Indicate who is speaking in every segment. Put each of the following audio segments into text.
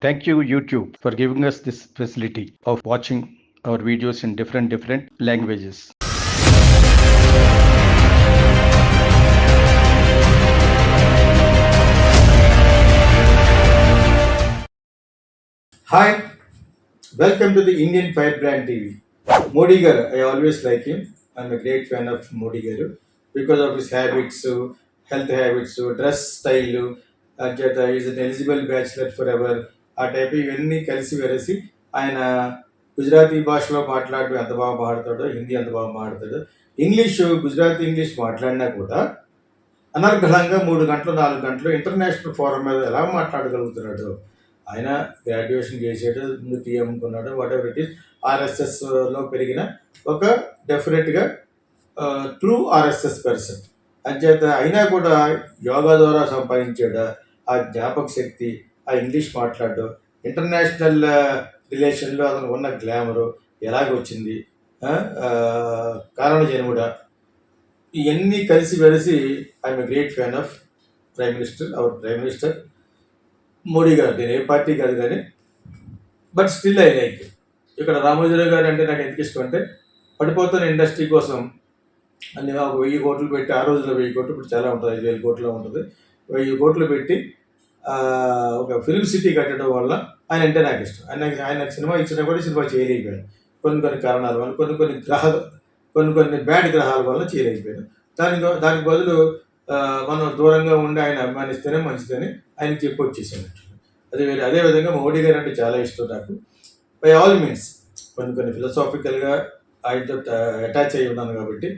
Speaker 1: Thank you, YouTube, for giving us this facility of watching our videos in different different languages.
Speaker 2: Hi, welcome to the Indian Firebrand TV. Modi Garu, I always like him. I'm a great fan of Modi Garu because of his habits, health habits, dress style. He's an eligible bachelor forever. ఆ type ఇవన్నీ కలిసి వెరసి ఆయన గుజరాతీ భాషలో మాట్లాడటం ఎంత బాగా మాట్లాడతాడో హిందీ ఎంత బాగా మాట్లాడతాడో ఇంగ్లీష్ గుజరాతీ ఇంగ్లీష్ మాట్లాడినా కూడా అనర్గళంగా మూడు గంటలు నాలుగు గంటలు ఇంటర్నేషనల్ ఫోరం మీద ఎలా మాట్లాడగలుగుతున్నాడు? ఆయన గ్రాడ్యుయేషన్ చేసేట ముందు వాట్ ఎవర్ ఇట్ ఈస్ ఆర్ఎస్ఎస్లో పెరిగిన ఒక డెఫినెట్గా ట్రూ ఆర్ఎస్ఎస్ పర్సన్ అంచేత అయినా కూడా యోగా ద్వారా సంపాదించాడు? ఆ జ్ఞాపక శక్తి ఆ ఇంగ్లీష్ మాట్లాడడం. ఇంటర్నేషనల్ రిలేషన్లో అతను ఉన్న గ్లామరు ఎలాగొచ్చింది కారణ జన్ముడా ఇవన్నీ కలిసి వెలిసి I'm great fan of prime minister our prime minister Modi గారు. నేను ఏ పార్టీ కాదు కానీ బట్ స్టిల్ ఐ లైక్ ఇక్కడ రామోజీరావు గారు అంటే నాకు ఎందుకు ఇష్టం అంటే పడిపోతున్న ఇండస్ట్రీ కోసం అన్ని ఒక వెయ్యి కోట్లు పెట్టి ఆ రోజుల్లో వెయ్యి కోట్లు ఇప్పుడు చాలా ఉంటుంది ఐదు వేల కోట్లు ఉంటుంది. వెయ్యి కోట్లు పెట్టి ఒక ఫిల్మ్ సిటీ కట్టడం వల్ల ఆయన అంటే నాకు ఇష్టం. ఆయన ఆయన సినిమా ఇచ్చినా కూడా సినిమా చేయలేకపోయాను. కొన్ని కొన్ని కారణాల వల్ల కొన్ని కొన్ని గ్రహాలు కొన్ని కొన్ని బ్యాడ్ గ్రహాల వల్ల చేయలేకపోయాను. దానికి దానికి బదులు మనం దూరంగా ఉండి ఆయన అభిమానిస్తేనే మంచిదని ఆయన చెప్పి వచ్చేసాను అదే వేరే అదేవిధంగా మోడీ గారు అంటే చాలా ఇష్టం నాకు. బై ఆల్ మీన్స్ కొన్ని కొన్ని ఫిలసాఫికల్గా ఆయనతో అటాచ్ అయి ఉన్నాను కాబట్టి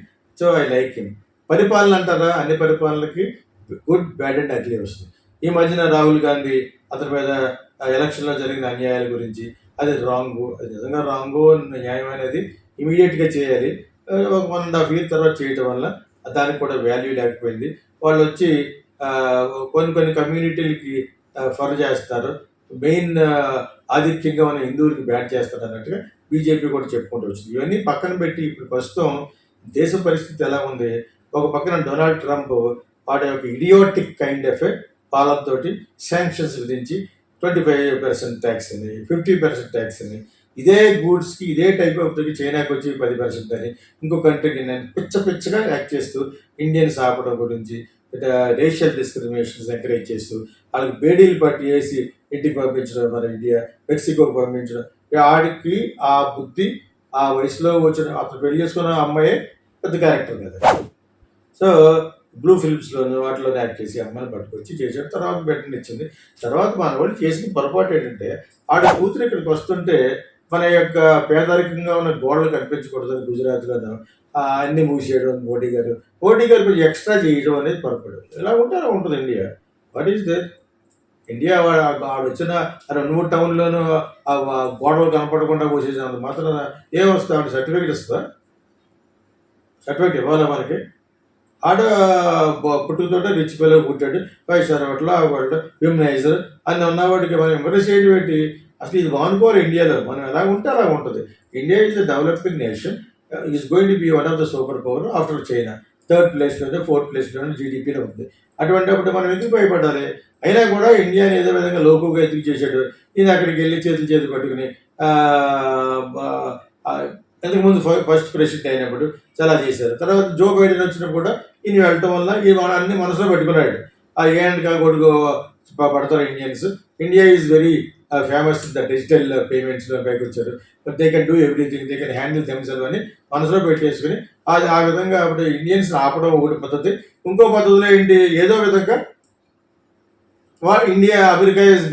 Speaker 2: సో ఐ లైక్ హిమ్ పరిపాలన అంటారా? అన్ని పరిపాలనలకి గుడ్ బ్యాడ్ అండ్ అగ్లీ వస్తుంది. ఈ మధ్యన రాహుల్ గాంధీ అతని మీద ఎలక్షన్లో జరిగిన అన్యాయాల గురించి అది రాంగు అది నిజంగా రాంగు న్యాయం అనేది ఇమీడియట్గా చేయాలి. ఒక వన్ అండ్ హాఫ్ ఇయర్ తర్వాత చేయటం వల్ల దానికి కూడా వాల్యూ లేకపోయింది. వాళ్ళు వచ్చి కొన్ని కొన్ని కమ్యూనిటీలకి ఫర్ చేస్తారు. మెయిన్ ఆధిక్యంగా మన హిందువులకి బ్యాట్ చేస్తారు అన్నట్టుగా బీజేపీ కూడా చెప్పుకుంటూ వచ్చింది. ఇవన్నీ పక్కన పెట్టి ఇప్పుడు ప్రస్తుతం దేశ పరిస్థితి ఎలా ఉంది? ఒక పక్కన డొనాల్డ్ ట్రంప్ వాడి యొక్క ఇడియోటిక్ కైండ్ ఆఫ్ పాలనతో శాంక్షన్స్ విధించి ట్వంటీ ఫైవ్ పర్సెంట్ ట్యాక్స్ అని ఫిఫ్టీ పర్సెంట్ ట్యాక్స్ అని ఇదే గూడ్స్కి ఇదే టైప్ ఆఫ్ చైనాకి వచ్చి పది పర్సెంట్ అని ఇంకో కంట్రీకి నేను పిచ్చ పిచ్చగా యాక్ట్ చేస్తూ ఇండియన్స్ ఆపడం గురించి రేషియల్ డిస్క్రిమినేషన్స్ ఎంకరేజ్ చేస్తూ వాళ్ళకి బేడీలు పట్టి వేసి ఇంటికి పంపించడం మన ఇండియా మెక్సికోకి పంపించడం. ఇక ఆడికి ఆ బుద్ధి ఆ వయసులో వచ్చిన అతను పెళ్ళి చేసుకున్న అమ్మాయే పెద్ద క్యారెక్టర్ కదా. సో బ్లూ ఫిల్మ్స్లోను వాటిలో యాక్ట్ చేసి అమ్మాయిని పట్టుకొచ్చి చేశాడు. తర్వాత బెటర్ ఇచ్చింది. తర్వాత మన వాళ్ళు చేసిన పొరపాటు ఏంటంటే ఆడ కూతురు ఇక్కడికి వస్తుంటే మన యొక్క పేదరికంగా ఉన్న గోడలు కనిపించకూడదు గుజరాత్లో ఆ, అన్ని మూసేయడం మోడీ గారు మోడీ గారు కొంచెం ఎక్స్ట్రా చేయడం అనేది పొరపాటు ఎలా ఉంటే అలా ఉంటుంది India what is they India వాడు ఆడు వచ్చిన రెండు మూడు టౌన్లోనూ గోడలు కనపడకుండా పోసేసినంత మాత్రం ఏం వస్తుంది సర్టిఫికేట్ ఇస్తా సర్టిఫికేట్ ఇవ్వాలా మనకి? ఆడ బ- పుట్టుకతోటే రిచ్ పిల్ల పుట్టాడు ఫైవ్ స్టార్ హోటల్ ఆ హోటల్ హ్యూమనైజర్ అని ఉన్నవాడికి మనం ఎంకరేజ్ చేయడం ఏంటి అసలు ఇది బాగుకోవాలి ఇండియాలో మనం ఎలా ఉంటే అలా ఉంటుంది. India is the developing nation is going to be one of the super power after China third ప్లేస్లోనే ఫోర్త్ ప్లేస్లోనే జీడిపిలో ఉంది. అటువంటిప్పుడు మనం ఎందుకు భయపడాలి? అయినా కూడా ఇండియాని ఏదో విధంగా లోకుగా ఎదురు చేశాడు. నేను అక్కడికి వెళ్ళి చేతులు చేతులు పట్టుకుని ఇంతకుముందు ఫస్ట్ ప్రెసిడెంట్ అయినప్పుడు చాలా చేశారు. తర్వాత జో బైడెన్ వచ్చినప్పుడు కూడా ఈయన వెళ్ళటం వల్ల ఈ అన్ని మనసులో పెట్టుకున్నాడు. ఆ ఏ అండ్ కొడుకు పడతారు Indians India is very famous the digital పేమెంట్స్లో పైకి వచ్చారు. But they can do everything they can handle themselves అని మనసులో పెట్టేసుకుని అది ఆ విధంగా అప్పుడు ఇండియన్స్ ఆపడం ఒకటి పద్ధతి. ఇంకో పద్ధతిలో ఏంటి? ఏదో విధంగా వాళ్ళు India America is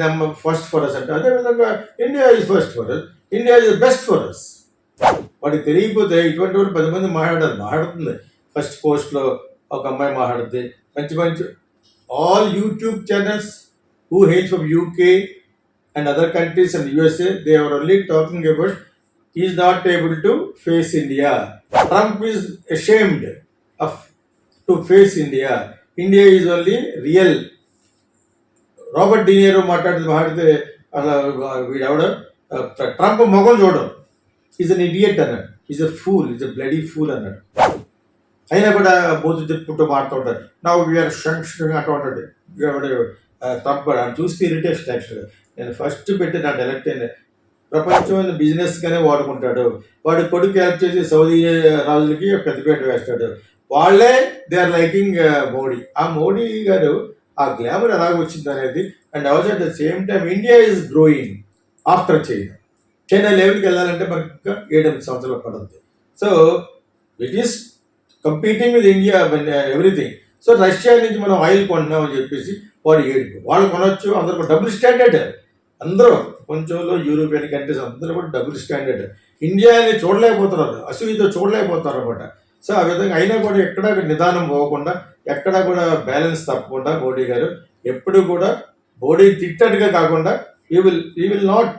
Speaker 2: first for us అంటే. అదే విధంగా India is first for us India is best for us వాడికి తెలియకపోతే ఇటువంటి వాళ్ళు పది మంది మాట్లాడారు మాట్లాడుతుంది. ఫస్ట్ పోస్ట్లో ఒక అమ్మాయి మాట్లాడుతుంది మంచి మంచి all YouTube channels who hail from UK and other countries and USA they are only talking about is not able to face India Trump is ashamed of to face India India is only real Robert De Niro మాట్లాడితే మాట్లాడితే అలా వీడు ఎవడ Trump మొగం చూడడం is an idiot అన్నాడు is a fool is a bloody fool అన్నాడు అయినా కూడా బోధు చెప్పుకుంటూ మాట్లాడుతుంటారు uh, నా వీఆర్ షంక్షన్ అటువంటి తప్ప అని చూస్తే ఇరిటేషన్ యాక్చువల్గా నేను ఫస్ట్ పెట్టి నా డైరెక్ట్ అయిన ప్రపంచం బిజినెస్గానే వాడుకుంటాడు. వాడు కొడుకు హెల్ప్ చేసి సౌదీ రాజులకి పెద్దపేట వేస్తాడు. వాళ్ళే దే ఆర్ లైకింగ్ మోడీ ఆ మోడీ గారు ఆ గ్లామర్ ఎలాగ వచ్చింది అనేది and also at the same time India is growing after China China లెవెల్కి వెళ్ళాలంటే మనకి ఇంకా ఏడెనిమిది సంవత్సరాలు పడుతుంది. So it is competing with India everything so Russia నుంచి మనం ఆయిల్ కొంటున్నాం అని చెప్పేసి వాడు ఏడుపు వాళ్ళు కొనొచ్చు అందరూ కూడా డబుల్ స్టాండర్డ్ అందరూ కొంచెంలో యూరోపియన్ కంట్రీస్ అందరూ కూడా డబుల్ స్టాండర్డ్ ఇండియాని చూడలేకపోతున్నారు అసూయతో చూడలేకపోతున్నారు అనమాట సో ఆ విధంగా అయినా కూడా ఎక్కడ నిదానం పోకుండా ఎక్కడా కూడా బ్యాలెన్స్ తప్పకుండా మోడీ గారు ఎప్పుడు కూడా మోడీ తిట్టట్టుగా కాకుండా you will you will not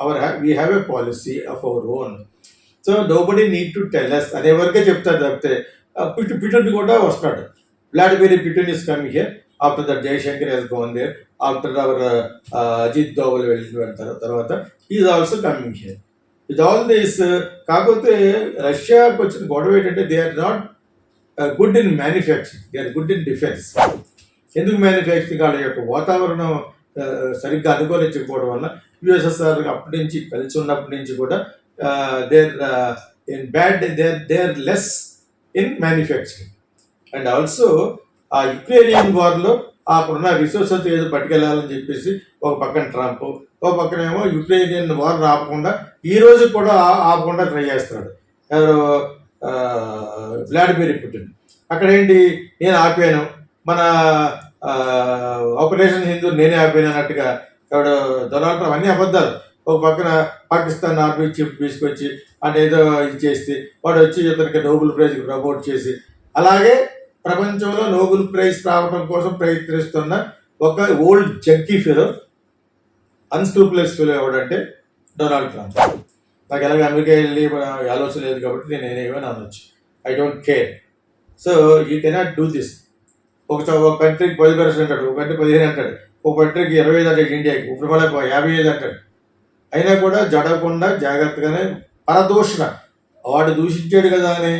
Speaker 2: our we have a policy of our own so nobody need to tell us అనే వరకే చెప్తాడు తప్పితే ఆ పిటుని కూడా వస్తాడు. Vladimir Putin is coming here after that Jaishankar he's gone there after our Ajit Doval వెళ్ళి వెళ్తారు. తర్వాత is also coming here with all this కాకపోతే రష్యాకి వచ్చిన గొడవ ఏంటంటే they are not good in manufacturing they are good in defence ఎందుకు manufacturing వాళ్ళ యొక్క వాతావరణం సరిగ్గా అనుకూలించకపోవడం వల్ల యుఎస్ఎస్ఆర్ అప్పటి నుంచి కలిసి ఉన్నప్పటి నుంచి కూడా there in bad there there less in manufacturing and also ఆ యుక్రేనియన్ వార్లో అక్కడున్న రిసోర్సెస్ ఏదో పట్టుకెళ్ళాలని చెప్పేసి ఒక పక్కన ట్రంప్ ఒక పక్కన ఏమో యుక్రేనియన్ వార్ ఆపకుండా ఈ రోజు కూడా ఆపకుండా ట్రై చేస్తున్నాడు. ఎవరు వ్లాడిమిర్ పుటిన్ అక్కడ ఏంటి నేను ఆపాను. మన ఆపరేషన్ హిందూ నేనే ఆపాను అన్నట్టుగా ఎవడు డొనాల్డ్ ట్రంప్ అబద్ధాలు. ఒక పక్కన పాకిస్తాన్ ఆర్మీ చీఫ్ తీసుకొచ్చి అంటే ఏదో ఇది చేస్తే వాడు వచ్చి ఇతనికి నోబెల్ ప్రైజ్ ప్రమోట్ చేసి అలాగే ప్రపంచంలో నోబెల్ ప్రైజ్ రావడం కోసం ప్రయత్నిస్తున్న ఒక old junkie fellow unscrupulous fellow ఎవడంటే Donald Trump. నాకు ఎలాగ అమెరికా వెళ్ళి మన ఆలోచన లేదు కాబట్టి నేను ఏమైనా అనొచ్చు. I don't care. So you cannot do this. ఒక ఒక కంట్రీకి పది పర్సెంట్ అంటాడు ఒక కంట్రీ పదిహేను అంటాడు ఒక కంట్రీకి ఇరవై ఐదు అంటాడు ఇండియాకి ఇప్పుడు మళ్ళీ యాభై ఐదు అంటాడు. అయినా కూడా జడకుండా జాగ్రత్తగానే పరదూషణ వాడు దూషించాడు కదా అని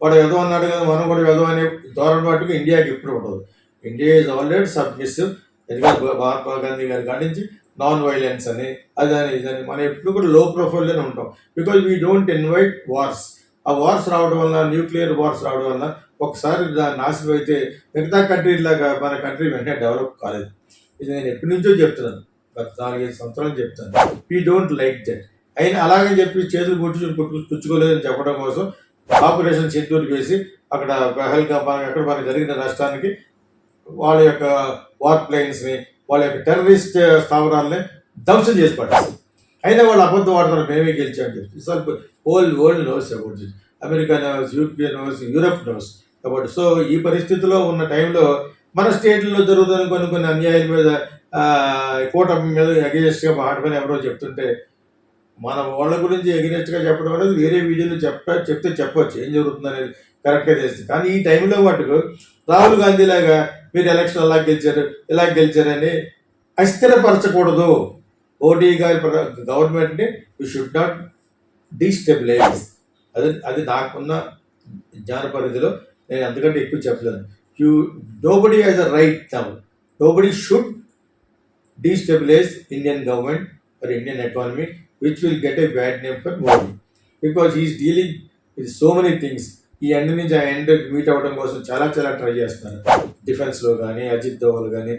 Speaker 2: వాడు ఏదో అన్నాడు కదా మనం కూడా ఏదో అనే ధోరణ మటుకు ఇండియాకి ఎప్పుడు ఉండదు. ఇండియా ఈజ్ ఆల్రెడీ సబ్మిసివ్ ఎందుకంటే మహాత్మా గాంధీ గారి కాడి నుంచి నాన్ వైలెన్స్ అని అదని ఇదని మనం ఎప్పుడు కూడా లో ప్రొఫైల్లోనే ఉంటాం. Because we don't invite wars ఆ వార్స్ రావడం వల్ల న్యూక్లియర్ వార్స్ రావడం వల్ల ఒకసారి దాని నాశనం అయితే మిగతా కంట్రీ లాగా మన కంట్రీ వెంటనే డెవలప్ కాలేదు. ఇది నేను ఎప్పటి నుంచో చెప్తున్నాను. గత నాలుగైదు సంవత్సరాలు చెప్తాను. వీ డోంట్ లైక్ దట్ అయినా అలాగని చెప్పి చేతులు కొట్టు పుచ్చుకోలేదని చెప్పడం కోసం ఆపరేషన్ సింధూర్ వేసి అక్కడ పహల్గామ్ అక్కడ మనకు జరిగిన నష్టానికి వాళ్ళ యొక్క వార్ ప్లేన్స్ని వాళ్ళ యొక్క టెర్రరిస్ట్ స్థావరాలని ధ్వంసం చేసి పడ్డారు అయినా వాళ్ళు అబద్ధం ఆడతారు మేమే గెలిచామని చెప్పి. So old world knows about this America knows European knows Europe knows కాబట్టి సో ఈ పరిస్థితిలో ఉన్న టైంలో మన స్టేట్లలో జరుగుతున్న కొన్ని కొన్ని అన్యాయాల మీద కూటమి మీద అగేనెస్ట్గా మాట్లాడమని ఎవరో చెప్తుంటే మన వాళ్ళ గురించి ఎగనెస్ట్గా చెప్పడం అనేది వేరే వీడియోలో చెప్ప చెప్తే చెప్పొచ్చు. ఏం జరుగుతుంది అనేది కరెక్ట్గా తెలుస్తుంది కానీ ఈ టైంలో మటుకు రాహుల్ గాంధీ లాగా మీరు ఎలక్షన్ ఎలా గెలిచారు ఇలా గెలిచారని అస్థిరపరచకూడదు. ఓటీ గారి గవర్నమెంట్ని యూ షుడ్ నాట్ డీస్టెబిలైజ్ అది అది నాకున్న జ్ఞాన పరిధిలో నేను అంతకంటే ఎక్కువ చెప్పలేను. You nobody has a right now nobody should destabilize Indian government or Indian economy, which will get a bad name for Modi. Because he is dealing with so many things. ఈ ఎండ్ నుంచి ఆ end meet అవ్వడం కోసం చాలా చాలా try చేస్తున్నారు డిఫెన్స్లో కానీ అజిత్ దోవల్ కానీ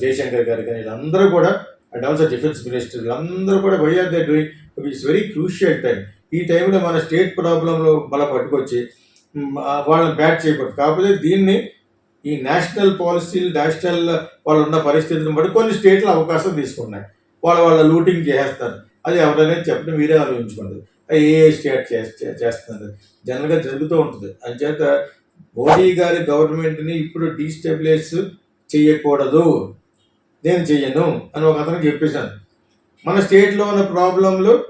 Speaker 2: జయశంకర్ గారు కానీ వీళ్ళందరూ కూడా అండ్ ఆల్సో డిఫెన్స్ మినిస్టర్ వీళ్ళందరూ కూడా why are they doing it's very crucial time ఈ టైంలో మన స్టేట్ ప్రాబ్లంలో బల పట్టుకొచ్చి వాళ్ళని బ్యాట్ చేయకూడదు కాకపోతే దీన్ని ఈ నేషనల్ పాలసీలు నేషనల్ వాళ్ళు ఉన్న పరిస్థితిని బట్టి కొన్ని స్టేట్లు అవకాశం తీసుకున్నాయి. వాళ్ళ వాళ్ళ లూటింగ్ చేస్తారు అది ఎవరైనా చెప్పిన మీరే ఆలోచించుకోండి. ఏ ఏ స్టేట్ చేస్తే చేస్తున్నారు? జనరల్గా జరుగుతూ ఉంటుంది. అంచేత మోడీ గారి గవర్నమెంట్ని ఇప్పుడు డీస్టెబిలైజ్ చేయకూడదు. నేను చెయ్యను అని ఒక అతను చెప్పేశాను. మన స్టేట్లో ఉన్న ప్రాబ్లంలు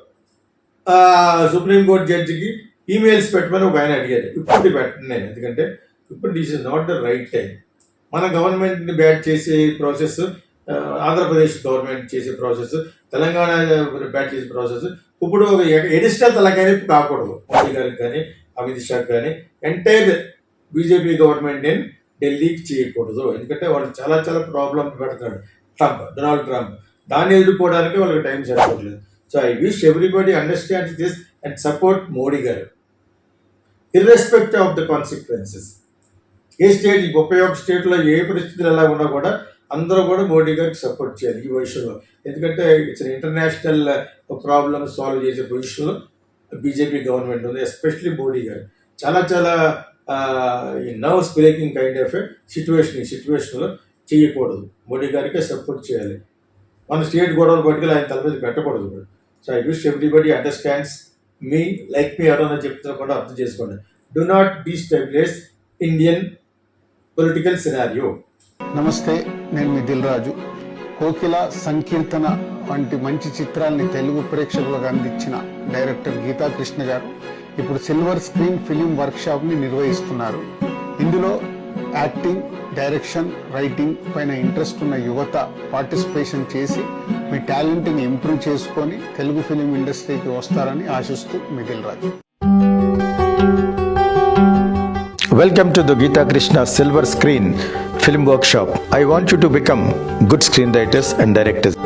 Speaker 2: సుప్రీంకోర్టు జడ్జికి ఈమెయిల్స్ పెట్టమని ఒక ఆయన అడిగారు. ఇప్పుడు పెట్టను నేను. ఎందుకంటే ఇప్పుడు this is not the right time మన గవర్నమెంట్ని బ్యాట్ చేసే ప్రాసెస్ ఆంధ్రప్రదేశ్ గవర్నమెంట్ చేసే ప్రాసెస్ తెలంగాణ బ్యాట్ చేసే ప్రాసెస్ ఇప్పుడు ఒక ఎడిషనల్ తలకాయ కాకూడదు. మోడీ గారికి కానీ అమిత్ షాకి కానీ ఎంటైర్ బీజేపీ గవర్నమెంట్ నేను ఢిల్లీకి చేయకూడదు. ఎందుకంటే వాళ్ళు చాలా చాలా ప్రాబ్లం పెడతాడు ట్రంప్ డొనాల్డ్ ట్రంప్ దాన్ని ఎదుర్కోవడానికి వాళ్ళకి టైం సరిపోవట్లేదు. So I wish everybody understand this and support Modi garu. Irrespective of the consequences A state ఈ ముప్పై ఒక్క స్టేట్లో ఏ పరిస్థితులు ఎలా ఉన్నా కూడా అందరూ కూడా మోడీ గారికి సపోర్ట్ చేయాలి ఈ విషయంలో. ఎందుకంటే ఇట్స్ ఇంటర్నేషనల్ ప్రాబ్లమ్ సాల్వ్ చేసే పొజిషన్లో బీజేపీ గవర్నమెంట్ ఉంది ఎస్పెషలీ మోడీ గారు. చాలా చాలా ఈ nerves breaking kind of situation ఈ సిచ్యువేషన్లో చేయకూడదు. మోడీ గారికే సపోర్ట్ చేయాలి. మన స్టేట్ గొడవలు పట్టుకెళ్ళి ఆయన తల మీద పెట్టకూడదు so I wish everybody understands me like మీ ఎవరన్నా చెప్తున్నా కూడా అర్థం చేసుకోండి. Do not destabilise Indian political scenario.
Speaker 3: నమస్తే నేను మీ దిల్ రాజు. కోకిల సంకీర్తన వంటి మంచి చిత్రాల్ని తెలుగు ప్రేక్షకులకు అందించిన డైరెక్టర్ గీతా కృష్ణ గారు ఇప్పుడు సిల్వర్ స్క్రీన్ ఫిలిం వర్క్షాప్ని నిర్వహిస్తున్నారు. ఇందులో యాక్టింగ్ డైరెక్షన్ రైటింగ్ పైన ఇంట్రెస్ట్ ఉన్న యువత పార్టిసిపేషన్ చేసి మీ టాలెంట్ని ఇంప్రూవ్ చేసుకొని తెలుగు ఫిలిం ఇండస్ట్రీకి వస్తారని ఆశిస్తూ మిథిల్ రాజు.
Speaker 4: Welcome to the Gita Krishna Silver Screen Film Workshop. I want you to become good screenwriters and directors.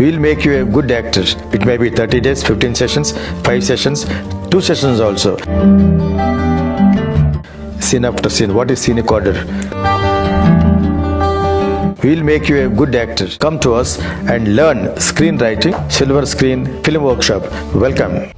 Speaker 4: We'll make you a good actor. It may be 30 days, 15 sessions, 5 sessions, 2 sessions also. Scene after scene. What is scenic order? We'll make you a good actor. Come to us and learn screenwriting, Silver Screen Film Workshop. Welcome.